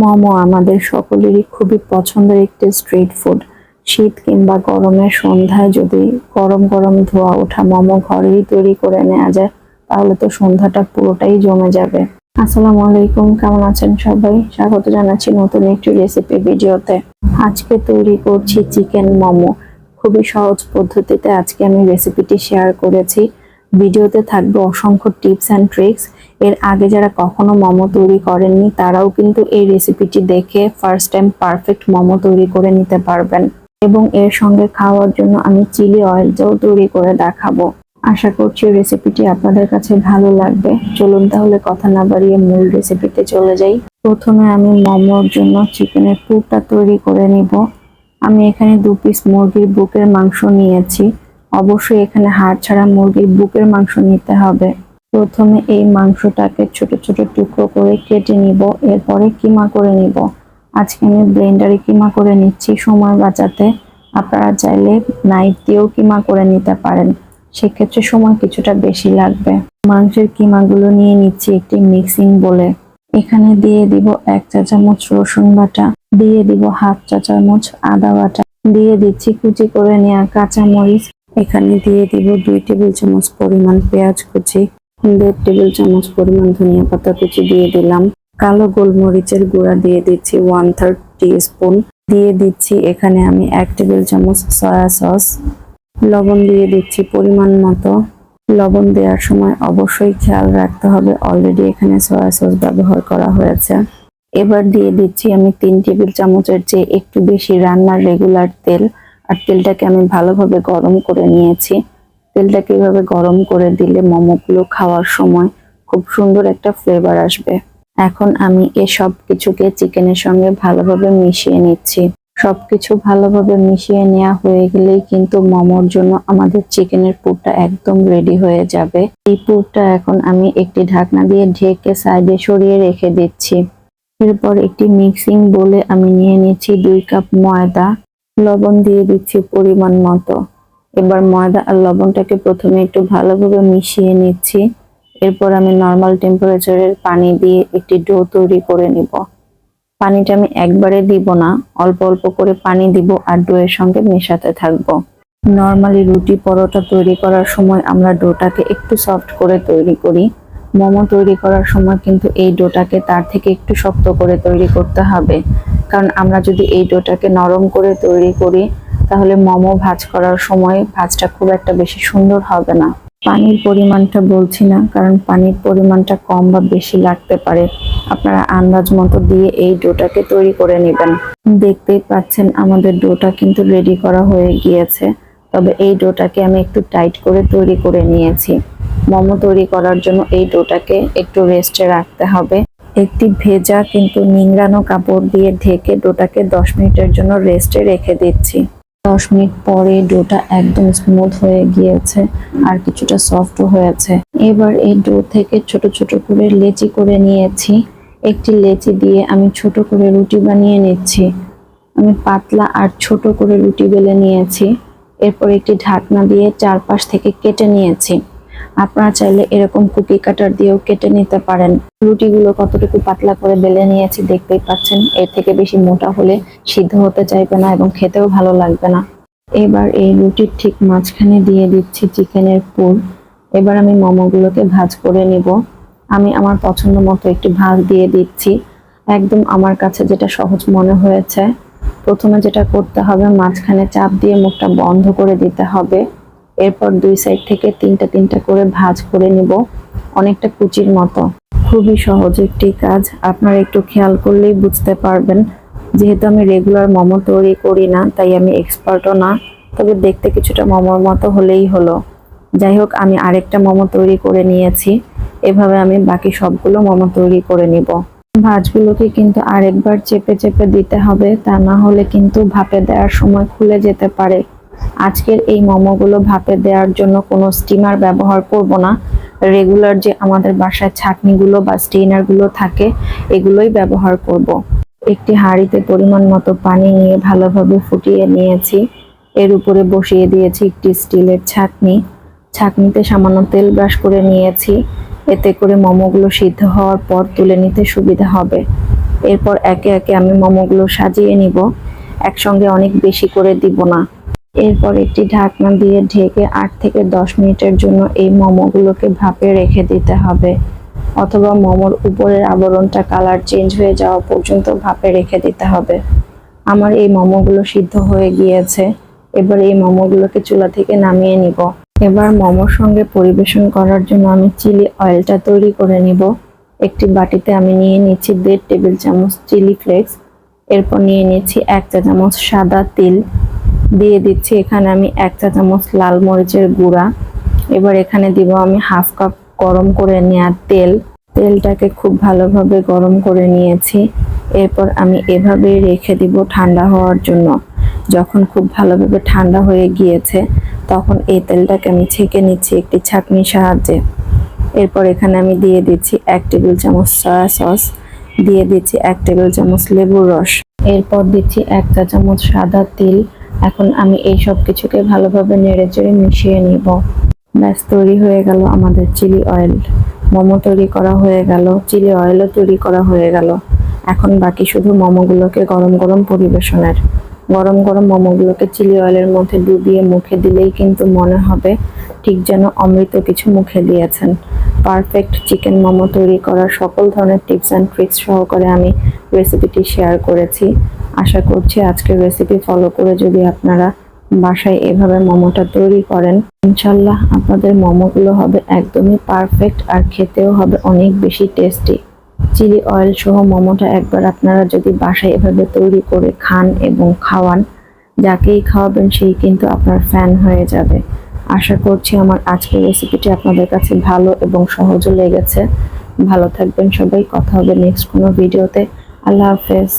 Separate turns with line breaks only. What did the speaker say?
মোমো আমাদের সকলেরই খুবই পছন্দের একটি স্ট্রিট ফুড শীত কিংবা গরমের সন্ধ্যায় যদি গরম গরম ধোয়া ওঠা মোমো ঘরেই তৈরি করে নেওয়া যায়, তাহলে তো সন্ধ্যাটা পুরোটাই জমে যাবে। আসসালামু আলাইকুম, কেমন আছেন সবাই? স্বাগত জানাচ্ছি নতুন একটি রেসিপি ভিডিওতে। আজকে তৈরি করছি চিকেন মোমো। খুবই সহজ পদ্ধতিতে আজকে আমি রেসিপিটি শেয়ার করেছি। ভিডিওতে থাকবে অসংখ্য টিপস অ্যান্ড ট্রিক্স। এর আগে যারা কখনো মোমো তৈরি করেননি, তারাও কিন্তু এই রেসিপিটি দেখে ফার্স্ট টাইম পারফেক্ট মোমো তৈরি করে নিতে পারবেন। এবং এর সঙ্গে খাওয়ার জন্য আমি চিলি অয়েলটাও তৈরি করে দেখাবো। আশা করছি রেসিপিটি আপনাদের কাছে ভালো লাগবে। চলুন তাহলে কথা না বাড়িয়ে মূল রেসিপিতে চলে যাই। প্রথমে আমি মোমোর জন্য চিকেনের পুরটা তৈরি করে নিব। আমি এখানে দু পিস মুরগির বুকের মাংস নিয়েছি। অবশ্যই এখানে হাড় ছাড়া মুরগির বুকের মাংস নিতে হবে। প্রথমে এই মাংসটাকে ছোট ছোট টুকরো করে কেটে নিব, এরপরে কিমা করে নিব। আজকে আমি ব্লেন্ডারে কিমা করে নিচ্ছি সময় বাঁচাতে। আপনারা চাইলে নাইট দিয়েও কিমা করে নিতে পারেন। সেক্ষেত্রে সময় কিছুটা বেশি লাগবে। মাংসের কিমাগুলো নিয়ে নিচ্ছি একটি মিক্সিং বলে। এখানে দিয়ে দিব এক চা চামচ রসুন বাটা, দিয়ে দিব হাফ চা চামচ আদা বাটা, দিয়ে দিচ্ছি কুচি করে নেওয়া কাঁচা মরিচ এখানে দিয়ে দিব দুই টেবিল চামচ পরিমাণ পেঁয়াজ কুচি, দেড় টেবিল চামচ পরিমাণ ধনিয়া পাতা কুচি দিয়ে দিলাম। কালো গোলমরিচের গুঁড়া দিয়ে দিচ্ছি ওয়ান থার্ড স্পুন দিয়ে দিচ্ছি এখানে আমি এক টেবিল চামচ সয়া সস লবণ দিয়ে দিচ্ছি পরিমাণ মতো। লবণ দেওয়ার সময় অবশ্যই খেয়াল রাখতে হবে অলরেডি এখানে সয়া সস ব্যবহার করা হয়েছে। এবার দিয়ে দিচ্ছি আমি তিন টেবিল চামচের চেয়ে একটু বেশি রান্নার রেগুলার তেল। আর তেলটাকে আমি ভালোভাবে গরম করে নিয়েছি। তেলটাকে এভাবে গরম করে দিলে মোমোগুলো খাওয়ার সময় খুব সুন্দর একটা ফ্লেভার আসবে। এখন আমি এসব কিছুকে চিকেনের সঙ্গে ভালোভাবে মিশিয়ে নিচ্ছি। সবকিছু ভালোভাবে মিশিয়ে নেওয়া হয়ে গেলেই কিন্তু মোমোর জন্য আমাদের চিকেনের পুরটা একদম রেডি হয়ে যাবে। এই পুরটা এখন আমি একটি ঢাকনা দিয়ে ঢেকে সাইডে সরিয়ে রেখে দিচ্ছি। এরপর একটি মিক্সিং বলে আমি নিয়ে নিচ্ছি দুই কাপ ময়দা। লবণ দিয়ে দিচ্ছি পরিমাণ মতো। এবার ময়দা আর লবণটাকে প্রথমে একটু ভালোভাবে মিশিয়ে নিচ্ছি। এরপর আমি নর্মাল টেম্পারেচারের পানি দিয়ে একটি ডো তৈরি করে নিব। পানিটা আমি একবারে দিব না, অল্প অল্প করে পানি দিব আর ডোয়ের সঙ্গে মেশাতে থাকব। নর্মালি রুটি পরোটা তৈরি করার সময় আমরা ডোটাকে একটু সফট করে তৈরি করি। মোমো তৈরি করার সময় কিন্তু এই ডোটাকে তার থেকে একটু শক্ত করে তৈরি করতে হবে। কারণ আমরা যদি এই ডোটাকে নরম করে তৈরি করি, তাহলে মোমো ভাজ করার সময় ভাজটা খুব একটা বেশি সুন্দর হবে না। পানির পরিমাণটা বলছি না, কারণ পানির পরিমাণটা কম বা বেশি লাগতে পারে। আপনারা আন্দাজ মতো দিয়ে এই ডোটাকে তৈরি করে নেবেন। দেখতেই পাচ্ছেন আমাদের ডোটা কিন্তু রেডি করা হয়ে গিয়েছে। তবে এই ডোটাকে আমি একটু টাইট করে তৈরি করে নিয়েছি। মোমো তৈরি করার জন্য এই ডোটাকে একটু রেস্টে রাখতে হবে। একটি ভেজা কিন্তু নিংড়ানো কাপড় দিয়ে ঢেকে ডোটাকে দশ মিনিটের জন্য রেস্টে রেখে দিচ্ছি। দশ মিনিট পরে ডোটা একদম স্মুথ হয়ে গিয়েছে আর কিছুটা সফট হয়েছে। এবার এই ডো থেকে ছোট ছোট করে লেচি করে নিয়েছি। একটি লেচি দিয়ে আমি ছোট করে রুটি বানিয়ে নিচ্ছি। আমি পাতলা আর ছোট করে রুটি বেলে নিয়েছি। এরপর একটি ঢাকনা দিয়ে চারপাশ থেকে কেটে নিয়েছি। আপনারা চাইলে এরকম কুকি কাটার দিয়েও কেটে নিতে পারেন। রুটিগুলো কতটুকু পাতলা করে বেলে নিয়েছি দেখতেই পাচ্ছেন, এর থেকে বেশি মোটা হলে সিদ্ধ হতে চাইবে না এবং খেতেও ভালো লাগবে না। এবার এই রুটির ঠিক মাঝখানে দিয়ে দিচ্ছি চিকেনের পুর। এবার আমি মোমোগুলোকে ভাজ করে নিব। আমি আমার পছন্দ মতো একটি ভাজ দিয়ে দিচ্ছি। একদম আমার কাছে যেটা সহজ মনে হয়েছে। প্রথমে যেটা করতে হবে, মাঝখানে চাপ দিয়ে মুখটা বন্ধ করে দিতে হবে। এরপর দুই সাইড থেকে তিনটা তিনটা করে ভাজ করে নিব। অনেকটা কুচির মতো। খুবই সহজ একটি কাজ। আপনারা একটু খেয়াল করলেই বুঝতে পারবেন। যেহেতু আমি রেগুলার মোমো তৈরি করি না, তাই আমি এক্সপার্টও না। তবে দেখতে কিছুটা মোমোর মতো হলেই হলো। যাই হোক, আমি আরেকটা মোমো তৈরি করে নিয়েছি। এভাবে আমি বাকি সবগুলো মোমো তৈরি করে নিব। ভাজগুলোকে কিন্তু আরেকবার চেপে চেপে দিতে হবে। তা না হলে কিন্তু ভাপে দেওয়ার সময় খুলে যেতে পারে। আজকের এই মোমোগুলো ভাপে দেওয়ার জন্য কোনো স্টিমার ব্যবহার করব না। রেগুলার যে আমাদের বাসায় ছাকনিগুলো বা স্টেইনারগুলো থাকে, এগুলোই ব্যবহার করব। একটি হাঁড়িতে পরিমাণ মতো পানি নিয়ে ভালোভাবে ফুটিয়ে নিয়েছি। এর উপরে বসিয়ে দিয়েছি একটি স্টিলের ছাকনি। ছাকনিতে সামান্য তেল ব্রাশ করে নিয়েছি। এতে করে মোমোগুলো সিদ্ধ হওয়ার পর তুলে নিতে সুবিধা হবে। এরপর একে একে আমি মোমোগুলো সাজিয়ে নিব। একসঙ্গে অনেক বেশি করে দিব না। এরপর একটি ঢাকনা দিয়ে ঢেকে আট থেকে দশ মিনিটের জন্য এই মোমোগুলোকে ভাপে রেখে দিতে হবে। অথবা মোমোর উপরের আবরণটা কালার চেঞ্জ হয়ে যাওয়া পর্যন্ত ভাপে রেখে দিতে হবে। আমার এই মোমোগুলো সিদ্ধ হয়ে গিয়েছে। এবার এই মোমোগুলোকে চুলা থেকে নামিয়ে নিব। এবার মোমোর সঙ্গে পরিবেশন করার জন্য আমি চিলি অয়েলটা তৈরি করে নিব। একটি বাটিতে আমি নিয়ে নিচ্ছি দেড় টেবিল চামচ চিলি ফ্লেক্স। এরপর নিয়ে নিচ্ছি এক চা চামচ সাদা তিল। দিয়ে দিচ্ছি। এখানে আমি এক চা চামচ লাল মরিচের গুঁড়া। এবার এখানে দিব আমি হাফ কাপ গরম করে নেওয়া তেল। তেলটাকে খুব ভালোভাবে গরম করে নিয়েছি। এরপর আমি এভাবেই রেখে দিব ঠান্ডা হওয়ার জন্য। যখন খুব ভালোভাবে ঠান্ডা হয়ে গিয়েছে, তখন এই তেলটাকে আমি ছেঁকে নিচ্ছি একটি ছাঁকনির সাহায্যে। এরপর এখানে আমি দিয়ে দিচ্ছি এক টেবিল চামচ সয়া সস দিয়ে দিচ্ছি এক টেবিল চামচ লেবুর রস। এরপর দিচ্ছি এক চা চামচ সাদা তিল এখন আমি এই সব কিছুকে ভালোভাবে নেড়ে চেড়ে মিশিয়ে নিব। ব্যাস, তৈরি হয়ে গেল আমাদের চিলি অয়েল। মোমো তৈরি করা হয়ে গেল, চিলি অয়েলও তৈরি করা হয়ে গেল। এখন বাকি শুধু মোমোগুলোকে গরম গরম পরিবেশনের। গরম গরম মোমোগুলোকে চিলি অয়েলের মধ্যে ডুবিয়ে মুখে দিলেই কিন্তু মনে হবে ঠিক যেন অমৃত কিছু মুখে দিয়েছেন। পারফেক্ট চিকেন মোমো তৈরি করার সকল ধরনের টিপস অ্যান্ড ট্রিক্স সহকারে আমি রেসিপিটি শেয়ার করেছি। আশা করছি আজকের রেসিপি ফলো করে যদি আপনারা বাসায় এভাবে মোমোটা তৈরি করেন, ইনশাল্লাহ আপনাদের মোমোগুলো হবে একদমই পারফেক্ট আর খেতেও হবে অনেক বেশি টেস্টি চিলি অয়েল সহ মোমোটা একবার আপনারা যদি বাসায় এভাবে তৈরি করে খান এবং খাওয়ান, যাকেই খাওয়াবেন সেই কিন্তু আপনার ফ্যান হয়ে যাবে। আশা করছি আমার আজকের রেসিপিটি আপনাদের কাছে ভালো এবং সহজও লেগেছে। ভালো থাকবেন সবাই, কথা হবে নেক্সট কোনো ভিডিওতে আল্লাহ হাফেজ।